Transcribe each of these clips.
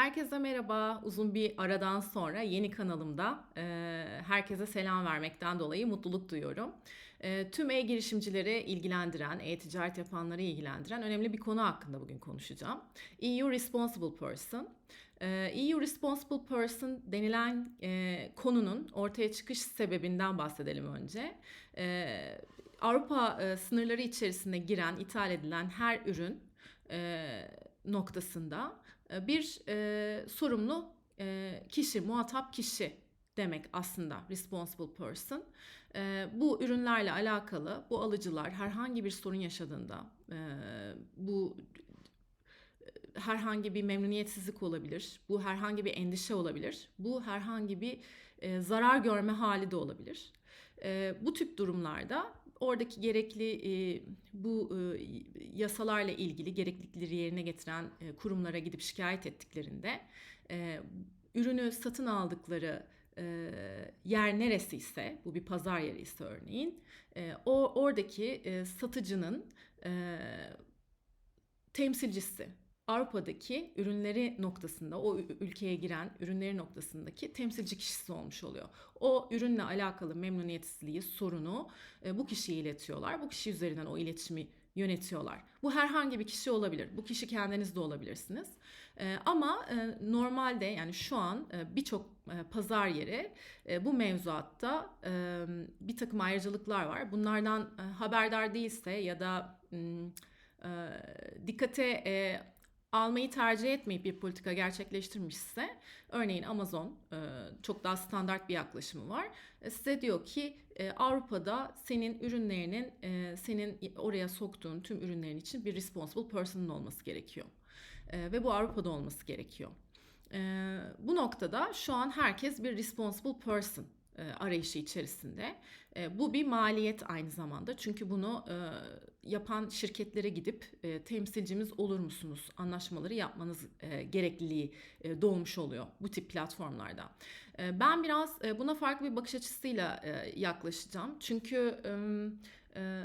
Herkese merhaba. Uzun bir aradan sonra yeni kanalımda e, herkese selam vermekten dolayı mutluluk duyuyorum. E, tüm e-girişimcileri ilgilendiren, e-ticaret yapanları ilgilendiren önemli bir konu hakkında bugün konuşacağım. EU Responsible Person. E, EU Responsible Person denilen e, konunun ortaya çıkış sebebinden bahsedelim önce. E, Avrupa e, sınırları içerisine giren, ithal edilen her ürün e, noktasında bir e, sorumlu e, kişi, muhatap kişi demek aslında responsible person. E, bu ürünlerle alakalı bu alıcılar herhangi bir sorun yaşadığında e, bu e, herhangi bir memnuniyetsizlik olabilir, bu herhangi bir endişe olabilir, bu herhangi bir e, zarar görme hali de olabilir. E, bu tip durumlarda oradaki gerekli e, bu e, yasalarla ilgili gereklilikleri yerine getiren e, kurumlara gidip şikayet ettiklerinde e, ürünü satın aldıkları e, yer neresi ise bu bir pazar yeri ise örneğin e, o oradaki e, satıcının e, temsilcisi Avrupa'daki ürünleri noktasında o ülkeye giren ürünleri noktasındaki temsilci kişisi olmuş oluyor. O ürünle alakalı memnuniyetsizliği, sorunu e, bu kişiye iletiyorlar. Bu kişi üzerinden o iletişimi yönetiyorlar. Bu herhangi bir kişi olabilir. Bu kişi kendiniz de olabilirsiniz. E, ama e, normalde yani şu an birçok pazar yeri bu mevzuatta bir takım ayrıcalıklar var. Bunlardan haberdar değilse ya da dikkate almayı tercih etmeyip bir politika gerçekleştirmişse örneğin Amazon e, çok daha standart bir yaklaşımı var. E, size diyor ki e, Avrupa'da senin ürünlerinin senin oraya soktuğun tüm ürünlerin için bir responsible person'ın olması gerekiyor. Ve bu Avrupa'da olması gerekiyor. Bu noktada şu an herkes bir responsible person arayışı içerisinde. Bu bir maliyet aynı zamanda. Çünkü bunu yapan şirketlere gidip e, temsilcimiz olur musunuz anlaşmaları yapmanız e, gerekliliği e, doğmuş oluyor bu tip platformlarda. E, ben biraz e, buna farklı bir bakış açısıyla e, yaklaşacağım. Çünkü e, e,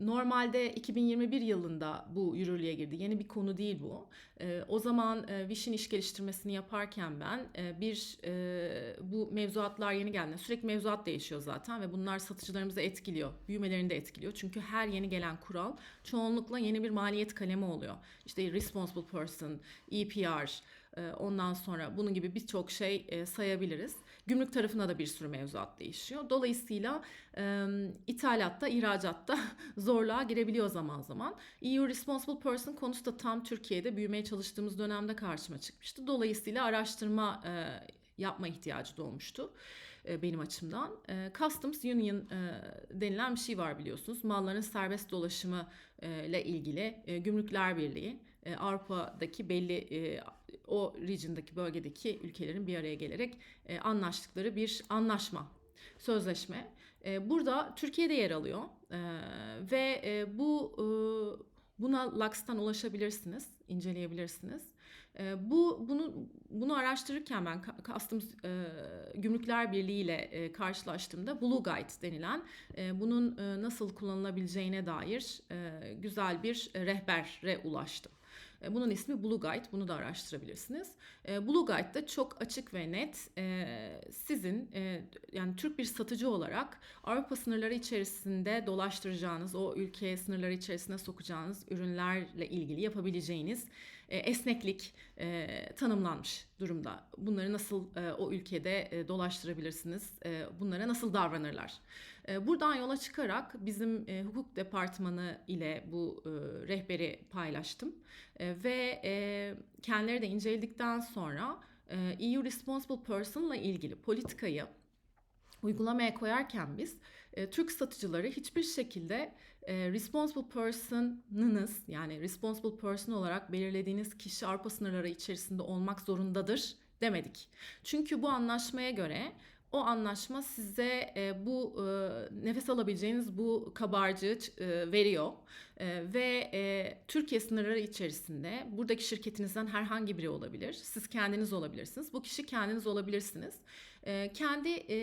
Normalde 2021 yılında bu yürürlüğe girdi. Yeni bir konu değil bu. E, o zaman e, Viş'in iş geliştirmesini yaparken ben e, bir e, bu mevzuatlar yeni geldiğinde sürekli mevzuat değişiyor zaten ve bunlar satıcılarımızı etkiliyor. Büyümelerini de etkiliyor. Çünkü her yeni gelen kural çoğunlukla yeni bir maliyet kalemi oluyor. İşte responsible person, EPR, ondan sonra bunun gibi birçok şey e, sayabiliriz. Gümrük tarafında da bir sürü mevzuat değişiyor. Dolayısıyla e, ithalatta, ihracatta zorluğa girebiliyor zaman zaman. EU Responsible Person konusu da tam Türkiye'de büyümeye çalıştığımız dönemde karşıma çıkmıştı. Dolayısıyla araştırma yapma ihtiyacı doğmuştu benim açımdan. Customs Union denilen bir şey var biliyorsunuz. Malların serbest dolaşımı ile ilgili Gümrükler Birliği Avrupa'daki belli o region'daki bölgedeki ülkelerin bir araya gelerek anlaştıkları bir anlaşma, sözleşme. Burada Türkiye'de yer alıyor ve bu buna Lux'tan ulaşabilirsiniz, inceleyebilirsiniz. E, bu bunu bunu araştırırken ben Customs e, Gümrükler Birliği ile e, karşılaştığımda Blue Guide denilen e, bunun e, nasıl kullanılabileceğine dair e, güzel bir rehbere ulaştım. E, bunun ismi Blue Guide. Bunu da araştırabilirsiniz. E, Blue Guide'da çok açık ve net e, sizin yani Türk bir satıcı olarak Avrupa sınırları içerisinde dolaştıracağınız, o ülke sınırları içerisine sokacağınız ürünlerle ilgili yapabileceğiniz esneklik tanımlanmış durumda. Bunları nasıl o ülkede dolaştırabilirsiniz? Bunlara nasıl davranırlar? Buradan yola çıkarak bizim hukuk departmanı ile bu rehberi paylaştım ve kendileri de inceledikten sonra EU Responsible Person ile ilgili politikayı uygulamaya koyarken biz e, Türk satıcıları hiçbir şekilde e, responsible person'ınız yani responsible person olarak belirlediğiniz kişi Avrupa sınırları içerisinde olmak zorundadır demedik. Çünkü bu anlaşmaya göre o anlaşma size e, bu e, nefes alabileceğiniz bu kabarcığı e, veriyor e, ve e, Türkiye sınırları içerisinde buradaki şirketinizden herhangi biri olabilir. Siz kendiniz olabilirsiniz. Bu kişi kendiniz olabilirsiniz. E, kendi e,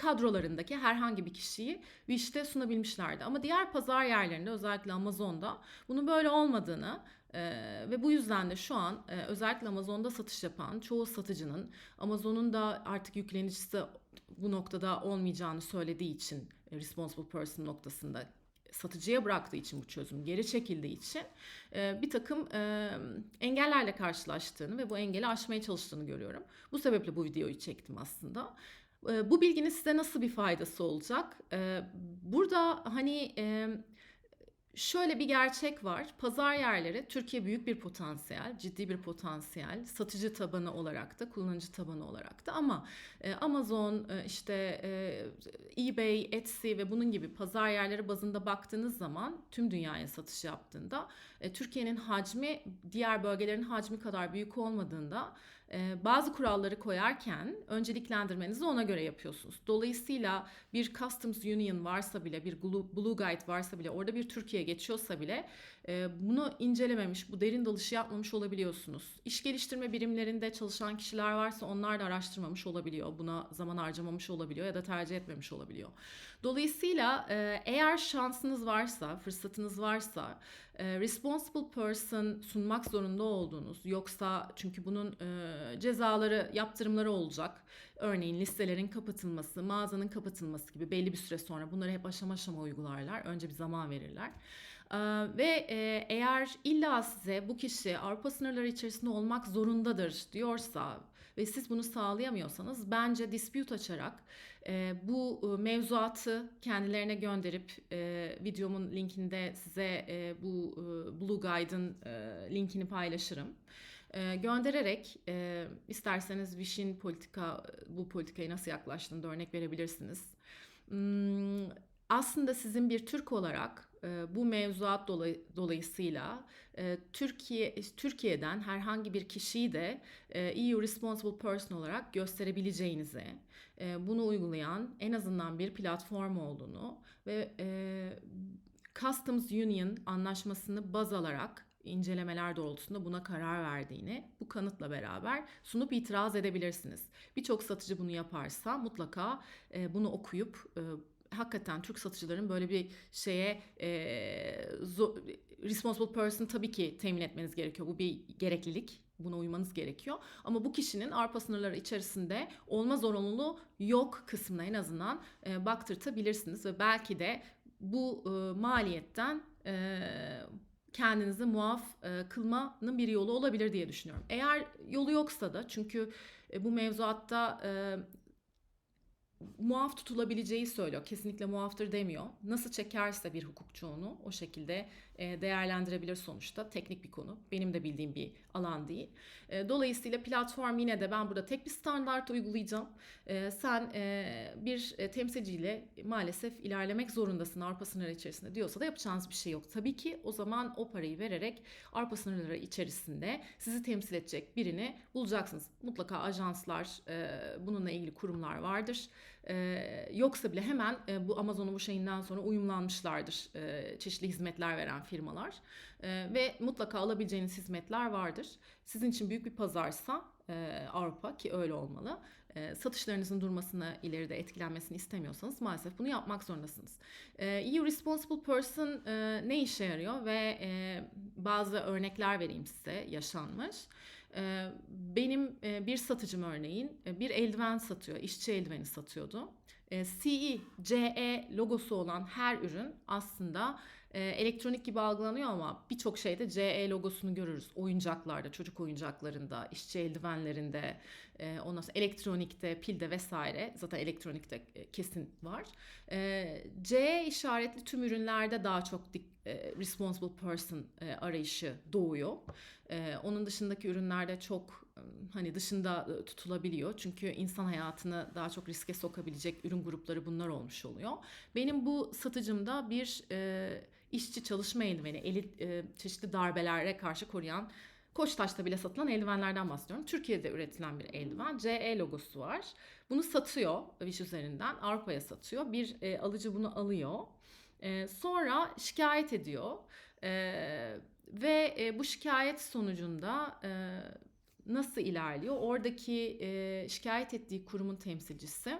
kadrolarındaki herhangi bir kişiyi Wish'te sunabilmişlerdi. Ama diğer pazar yerlerinde özellikle Amazon'da bunun böyle olmadığını Ee, ve bu yüzden de şu an e, özellikle Amazon'da satış yapan çoğu satıcının Amazon'un da artık yüklenicisi bu noktada olmayacağını söylediği için e, responsible person noktasında satıcıya bıraktığı için bu çözüm geri çekildiği için e, bir takım e, engellerle karşılaştığını ve bu engeli aşmaya çalıştığını görüyorum. Bu sebeple bu videoyu çektim aslında. Bu bilginin size nasıl bir faydası olacak? Burada hani Şöyle bir gerçek var. Pazar yerleri Türkiye büyük bir potansiyel, ciddi bir potansiyel. Satıcı tabanı olarak da, kullanıcı tabanı olarak da ama Amazon, işte eBay, Etsy ve bunun gibi pazar yerleri bazında baktığınız zaman tüm dünyaya satış yaptığında Türkiye'nin hacmi diğer bölgelerin hacmi kadar büyük olmadığında bazı kuralları koyarken önceliklendirmenizi ona göre yapıyorsunuz. Dolayısıyla bir Customs Union varsa bile, bir Blue Guide varsa bile, orada bir Türkiye geçiyorsa bile bunu incelememiş, bu derin dalışı yapmamış olabiliyorsunuz. İş geliştirme birimlerinde çalışan kişiler varsa onlar da araştırmamış olabiliyor. Buna zaman harcamamış olabiliyor ya da tercih etmemiş olabiliyor. Dolayısıyla e, eğer şansınız varsa, fırsatınız varsa e, responsible person sunmak zorunda olduğunuz yoksa çünkü bunun e, cezaları, yaptırımları olacak. Örneğin listelerin kapatılması, mağazanın kapatılması gibi belli bir süre sonra bunları hep aşama aşama uygularlar. Önce bir zaman verirler. Ee, ve e, eğer illa size bu kişi Avrupa sınırları içerisinde olmak zorundadır diyorsa ve siz bunu sağlayamıyorsanız bence dispute açarak e, bu e, mevzuatı kendilerine gönderip videomun linkinde size bu Blue Guide'ın linkini paylaşırım. E, göndererek e, isterseniz Viş'in politika bu politikaya nasıl yaklaştığını da örnek verebilirsiniz. Hmm, aslında sizin bir Türk olarak e, bu mevzuat dolay, dolayısıyla e, Türkiye Türkiye'den herhangi bir kişiyi de e, EU Responsible Person olarak gösterebileceğinizi, e, bunu uygulayan en azından bir platform olduğunu ve e, Customs Union anlaşmasını baz alarak incelemeler doğrultusunda buna karar verdiğini bu kanıtla beraber sunup itiraz edebilirsiniz. Birçok satıcı bunu yaparsa mutlaka e, bunu okuyup e, hakikaten Türk satıcıların böyle bir şeye e, zo, responsible person tabii ki temin etmeniz gerekiyor. Bu bir gereklilik. Buna uymanız gerekiyor. Ama bu kişinin Avrupa sınırları içerisinde olma zorunluluğu yok kısmına en azından e, baktırtabilirsiniz ve belki de bu e, maliyetten e, kendinizi muaf e, kılmanın bir yolu olabilir diye düşünüyorum. Eğer yolu yoksa da çünkü e, bu mevzuatta e, muaf tutulabileceği söylüyor. Kesinlikle muaftır demiyor. Nasıl çekerse bir hukukçu onu o şekilde değerlendirebilir sonuçta. Teknik bir konu. Benim de bildiğim bir alan değil. E, dolayısıyla platform yine de ben burada tek bir standart uygulayacağım. E, sen bir temsilciyle maalesef ilerlemek zorundasın Avrupa sınırları içerisinde diyorsa da yapacağınız bir şey yok. Tabii ki o zaman o parayı vererek Avrupa sınırları içerisinde sizi temsil edecek birini bulacaksınız. Mutlaka ajanslar, bununla ilgili kurumlar vardır. Yoksa bile hemen bu Amazon'un bu şeyinden sonra uyumlanmışlardır çeşitli hizmetler veren firmalar e, ve mutlaka alabileceğiniz hizmetler vardır. Sizin için büyük bir pazarsa e, Avrupa ki öyle olmalı. E, satışlarınızın durmasını ileride etkilenmesini istemiyorsanız maalesef bunu yapmak zorundasınız. E, EU Responsible Person e, ne işe yarıyor ve e, bazı örnekler vereyim size yaşanmış. E, benim e, bir satıcım örneğin e, bir eldiven satıyor, işçi eldiveni satıyordu. E, CE, CE logosu olan her ürün aslında e, elektronik gibi algılanıyor ama birçok şeyde CE logosunu görürüz. Oyuncaklarda, çocuk oyuncaklarında, işçi eldivenlerinde, e, ondan sonra elektronikte, pilde vesaire. Zaten elektronikte e, kesin var. E, CE işaretli tüm ürünlerde daha çok e, responsible person e, arayışı doğuyor. E, onun dışındaki ürünlerde çok hani dışında e, tutulabiliyor. Çünkü insan hayatını daha çok riske sokabilecek ürün grupları bunlar olmuş oluyor. Benim bu satıcımda bir işçi çalışma eldiveni, eli e, çeşitli darbelere karşı koruyan Koçtaş'ta bile satılan eldivenlerden bahsediyorum. Türkiye'de üretilen bir eldiven. CE logosu var. Bunu satıyor Wish üzerinden. Avrupa'ya satıyor. Bir e, alıcı bunu alıyor. E, sonra şikayet ediyor. E, ve e, bu şikayet sonucunda e, nasıl ilerliyor? Oradaki e, şikayet ettiği kurumun temsilcisi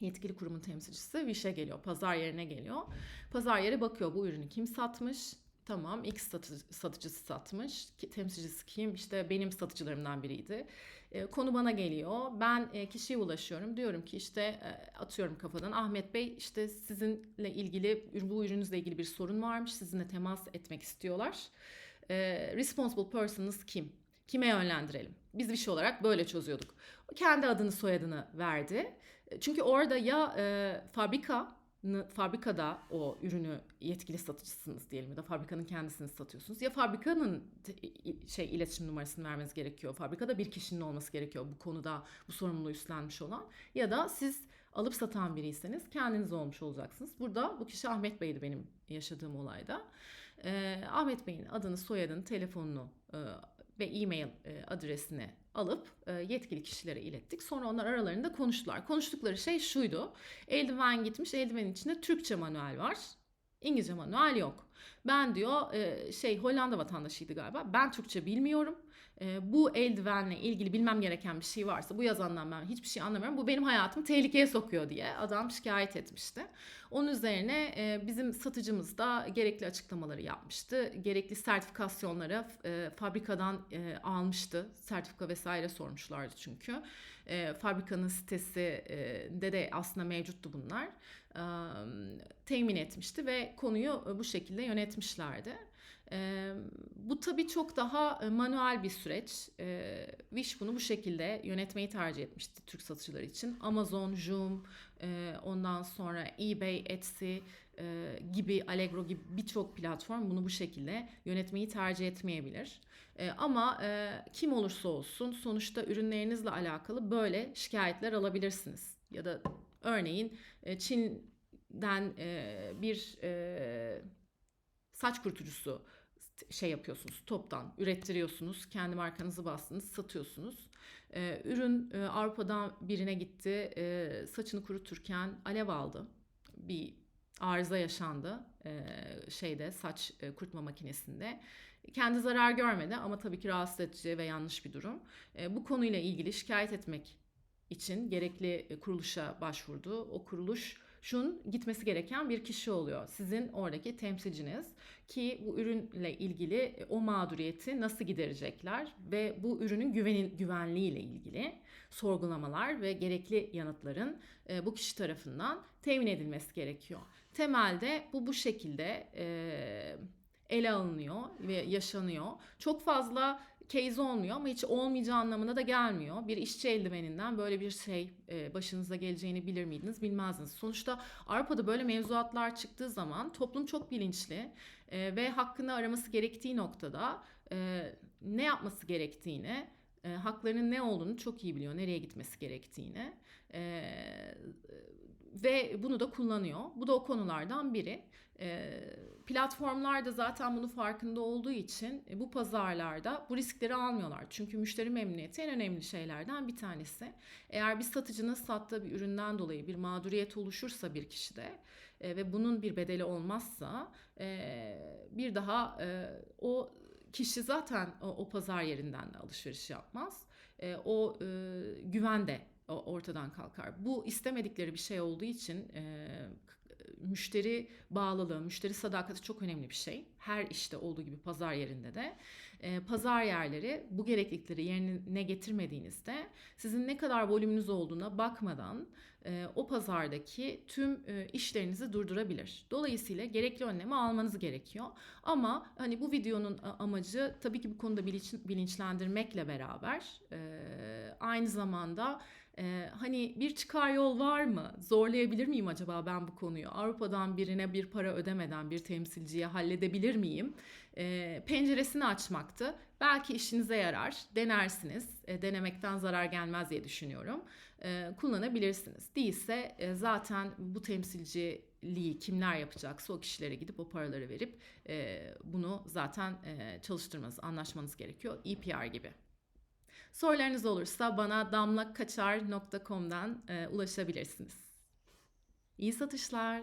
yetkili kurumun temsilcisi Viş'e geliyor, pazar yerine geliyor. Pazar yeri bakıyor bu ürünü kim satmış, Tamam X satıcı, satıcısı satmış. Temsilcisi kim? İşte benim satıcılarımdan biriydi. E, konu bana geliyor. Ben e, kişiye ulaşıyorum. Diyorum ki işte e, atıyorum kafadan Ahmet Bey işte sizinle ilgili bu ürününüzle ilgili bir sorun varmış. Sizinle temas etmek istiyorlar. E, responsible person'ınız kim? Kime yönlendirelim? Biz bir şey olarak böyle çözüyorduk. Kendi adını soyadını verdi. E, Çünkü orada ya e, fabrika fabrikada o ürünü yetkili satıcısınız diyelim ya da fabrikanın kendisini satıyorsunuz. Ya fabrikanın şey iletişim numarasını vermeniz gerekiyor. Fabrikada bir kişinin olması gerekiyor bu konuda bu sorumluluğu üstlenmiş olan. Ya da siz alıp satan biriyseniz kendiniz olmuş olacaksınız. Burada bu kişi Ahmet Bey'di benim yaşadığım olayda. Ee, Ahmet Bey'in adını, soyadını, telefonunu e, ve e-mail e, adresini alıp e, yetkili kişilere ilettik. Sonra onlar aralarında konuştular. Konuştukları şey şuydu. Eldiven gitmiş, eldivenin içinde Türkçe manuel var. İngilizce manuel yok. Ben diyor e, şey Hollanda vatandaşıydı galiba. Ben Türkçe bilmiyorum. E, bu eldivenle ilgili bilmem gereken bir şey varsa bu yazandan ben hiçbir şey anlamıyorum. Bu benim hayatımı tehlikeye sokuyor diye adam şikayet etmişti. Onun üzerine e, bizim satıcımız da gerekli açıklamaları yapmıştı. Gerekli sertifikasyonları e, fabrikadan e, almıştı. Sertifika vesaire sormuşlardı çünkü. E, fabrikanın sitesinde de aslında mevcuttu bunlar. E, temin etmişti ve konuyu bu şekilde yönetmişlerdi. E, bu tabii çok daha e, manuel bir süreç. E, Wish bunu bu şekilde yönetmeyi tercih etmişti Türk satıcıları için. Amazon, Joom, e, ondan sonra eBay, Etsy e, gibi, Allegro gibi birçok platform bunu bu şekilde yönetmeyi tercih etmeyebilir. E, ama e, kim olursa olsun sonuçta ürünlerinizle alakalı böyle şikayetler alabilirsiniz. Ya da örneğin e, Çin'den e, bir e, saç kurutucusu şey yapıyorsunuz toptan ürettiriyorsunuz. Kendi markanızı bastınız satıyorsunuz. Ee, ürün e, Avrupa'dan birine gitti. E, saçını kuruturken alev aldı. Bir arıza yaşandı e, şeyde saç e, kurutma makinesinde. Kendi zarar görmedi ama tabii ki rahatsız edici ve yanlış bir durum. E, bu konuyla ilgili şikayet etmek için gerekli e, kuruluşa başvurdu o kuruluş şun gitmesi gereken bir kişi oluyor. Sizin oradaki temsilciniz ki bu ürünle ilgili e, o mağduriyeti nasıl giderecekler ve bu ürünün güvenin, güvenliği ile ilgili sorgulamalar ve gerekli yanıtların e, bu kişi tarafından temin edilmesi gerekiyor. Temelde bu bu şekilde ele alınıyor ve yaşanıyor. Çok fazla case olmuyor ama hiç olmayacağı anlamına da gelmiyor. Bir işçi eldiveninden böyle bir şey e, başınıza geleceğini bilir miydiniz bilmezdiniz. Sonuçta Avrupa'da böyle mevzuatlar çıktığı zaman toplum çok bilinçli e, ve hakkını araması gerektiği noktada e, ne yapması gerektiğini, e, haklarının ne olduğunu çok iyi biliyor, nereye gitmesi gerektiğini e, ve bunu da kullanıyor. Bu da o konulardan biri. E, platformlar da zaten bunun farkında olduğu için e, bu pazarlarda bu riskleri almıyorlar. Çünkü müşteri memnuniyeti en önemli şeylerden bir tanesi. Eğer bir satıcının sattığı bir üründen dolayı bir mağduriyet oluşursa bir kişide e, ve bunun bir bedeli olmazsa e, bir daha e, o kişi zaten o, o pazar yerinden de alışveriş yapmaz. E, o e, güven de ortadan kalkar. Bu istemedikleri bir şey olduğu için e, müşteri bağlılığı, müşteri sadakati çok önemli bir şey. Her işte olduğu gibi pazar yerinde de. E, pazar yerleri bu gereklilikleri yerine getirmediğinizde sizin ne kadar volümünüz olduğuna bakmadan e, o pazardaki tüm e, işlerinizi durdurabilir. Dolayısıyla gerekli önlemi almanız gerekiyor. Ama hani bu videonun amacı tabii ki bu konuda bilinç, bilinçlendirmekle beraber e, aynı zamanda ee, hani bir çıkar yol var mı? Zorlayabilir miyim acaba ben bu konuyu? Avrupa'dan birine bir para ödemeden bir temsilciye halledebilir miyim? Ee, penceresini açmaktı. Belki işinize yarar. Denersiniz. E, denemekten zarar gelmez diye düşünüyorum. E, kullanabilirsiniz. Değilse e, zaten bu temsilciliği kimler yapacaksa o kişilere gidip o paraları verip e, bunu zaten e, çalıştırmanız, anlaşmanız gerekiyor. EPR gibi. Sorularınız olursa bana damlakaçar.com'dan e, ulaşabilirsiniz. İyi satışlar.